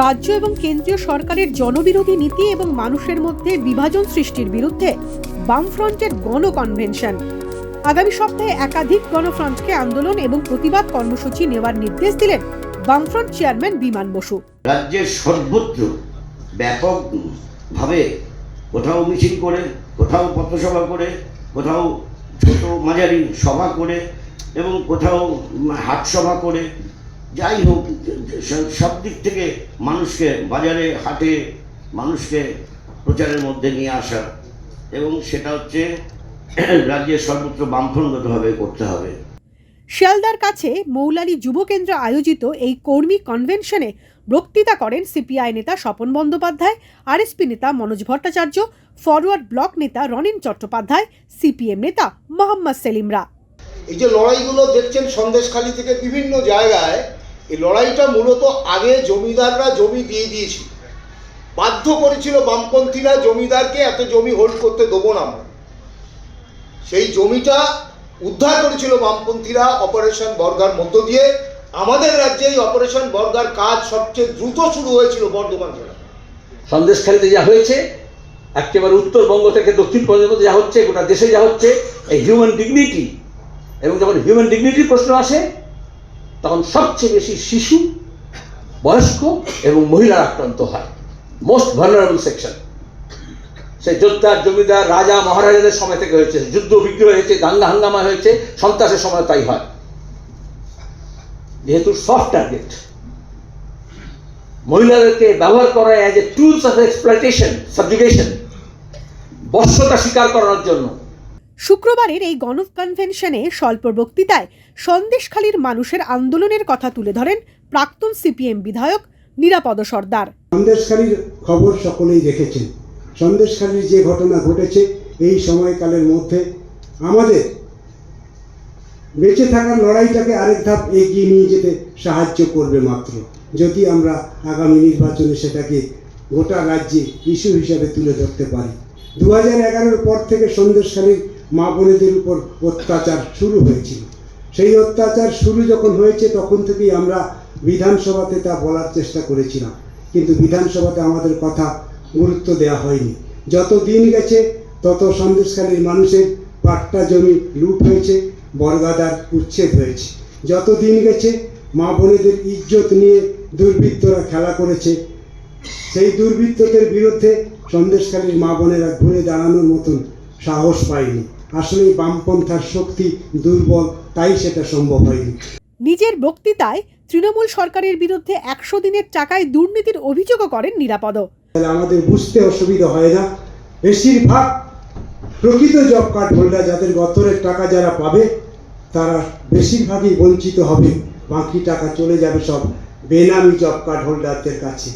রাজ্য এবং কেন্দ্রীয় সরকারের জনবিরোধী নীতি এবং মানুষের মধ্যে বিভাজন সৃষ্টির বিরুদ্ধে বামফ্রন্টের গণ কনভেনশন আগামী সপ্তাহে একাধিক গণফ্রন্টকে আন্দোলন এবং প্রতিবাদ কর্মসূচি নেওয়ার নির্দেশ দিলেন বামফ্রন্ট চেয়ারম্যান বিমান বসু। রাজ্যের সর্বত্র ব্যাপকভাবে কোথাও মিছিল করে, কোথাও পথসভা করে, কোথাও ছোট মাঝারি সভা করে এবং কোথাও হাটসভা করে যাই হোক সব দিক থেকে মানুষকে বাজারে হাটে মানুষকে প্রচারের মধ্যে নিয়ে আসা এবং সেটা হচ্ছে রাজ্যের সর্বত্র বামফ্রন্টগতভাবে করতে হবে। শিয়ালদার কাছে মৌলালী যুব কেন্দ্র আয়োজিত এই কর্মী কনভেনশনে বক্তৃতা করেন সিপিআই নেতা স্বপন বন্দ্যোপাধ্যায় আরএসপি নেতা মনোজ ভট্টাচার্য ফরওয়ার্ড ব্লক নেতা রনিন চট্টোপাধ্যায় সিপিএম নেতা মোহাম্মদ সেলিমরা। এই যে লড়াইগুলো দেখছেন সন্দেশখালি থেকে বিভিন্ন জায়গায় এই লড়াইটা মূলত আগে জমিদাররা জমি দিয়ে দিয়েছিল। বাধ্য করেছিল বামপন্থীরা জমিদারকে, এত জমি হোল্ড করতে দেবো না আমরা। সেই জমিটা উদ্ধার করেছিল বামপন্থীরা অপারেশন বর্গার মধ্য দিয়ে। আমাদের রাজ্যে এই অপারেশন বর্গার কাজ সবচেয়ে দ্রুত শুরু হয়েছিল বর্ধমান জেলায়। সন্দেশখালীতে যা হয়েছে, একেবারে উত্তরবঙ্গ থেকে দক্ষিণ পর্যন্ত যা হচ্ছে, গোটা দেশে যা হচ্ছে, এই হিউম্যান ডিগনিটি এবং যখন হিউম্যান ডিগনিটির প্রশ্ন আসে তখন সবচেয়ে বেশি শিশু, বয়স্ক এবং মহিলারা আক্রান্ত হয়। মোস্ট ভার্নারেবল সেকশন সে যোদ্ধার, জমিদার, রাজা, মহারাজাদের সময় থেকে হয়েছে। যুদ্ধ বিগ্রহ হয়েছে, দাঙ্গা হাঙ্গামা হয়েছে, সন্ত্রাসের সময় তাই হয়। যেহেতু সফট টার্গেট মহিলাদেরকে ব্যবহার করা as a tools of exploitation subjugation বর্ষতা স্বীকার করার জন্য। শুক্রবারের এই গণ কনভেনশনে স্বল্প বক্তৃতায় সন্দেশখালীর মানুষের আন্দোলনের কথা তুলে ধরেন প্রাক্তন সিপিএম বিধায়ক নিরাপদ সর্দার। সন্দেশখালীর খবর সকলেই দেখেছেন। সন্দেশখালীর যে ঘটনা ঘটেছে এই সময়কালের মধ্যে আমাদের বেঁচে থাকার লড়াইটাকে আরেক ধাপ এগিয়ে নিয়ে যেতে সাহায্য করবে মাত্র। যদি আমরা আগামী নির্বাচনে সেটাকে গোটা রাজ্যে ইস্যু হিসাবে তুলে ধরতে পারি। দু হাজার পর থেকে সন্দেশখালীর মা বোনেদের উপর অত্যাচার শুরু হয়েছিল। সেই অত্যাচার শুরু যখন হয়েছে, তখন থেকেই আমরা বিধানসভাতে তা বলার চেষ্টা করেছিলাম। কিন্তু বিধানসভাতে আমাদের কথা গুরুত্ব দেওয়া হয়নি। যত দিন গেছে, তত সন্দেশখালীর মানুষের পাট্টা জমি লুট হয়েছে, বর্গাদার উচ্ছেদ হয়েছে। যত দিন গেছে, মা বোনেদের ইজ্জত নিয়ে দুর্বৃত্তরা খেলা করেছে। সেই দুর্বৃত্তদের বিরুদ্ধে সন্দেশখালীর মা বোনেরা ঘুরে দাঁড়ানোর মতন সাহস পায়নি। আসলে বামপন্থার শক্তি দুর্বল তাই সেটা সম্ভব হয়নি। নিজের বক্তৃতায় তৃণমূল সরকারের বিরুদ্ধে একশো দিনের টাকায় দুর্নীতির অভিযোগও করেন নিরাপদ। তাহলে আমাদের বুঝতে অসুবিধা হয় না। বেশিরভাগ প্রকৃত জব কার্ড হোল্ডার যাদের গতরের টাকা যারা পাবে তারা বেশিরভাগই বঞ্চিত হবে। বাকি টাকা চলে যাবে সব বেনামি জব কার্ড হোল্ডারদের কাছে।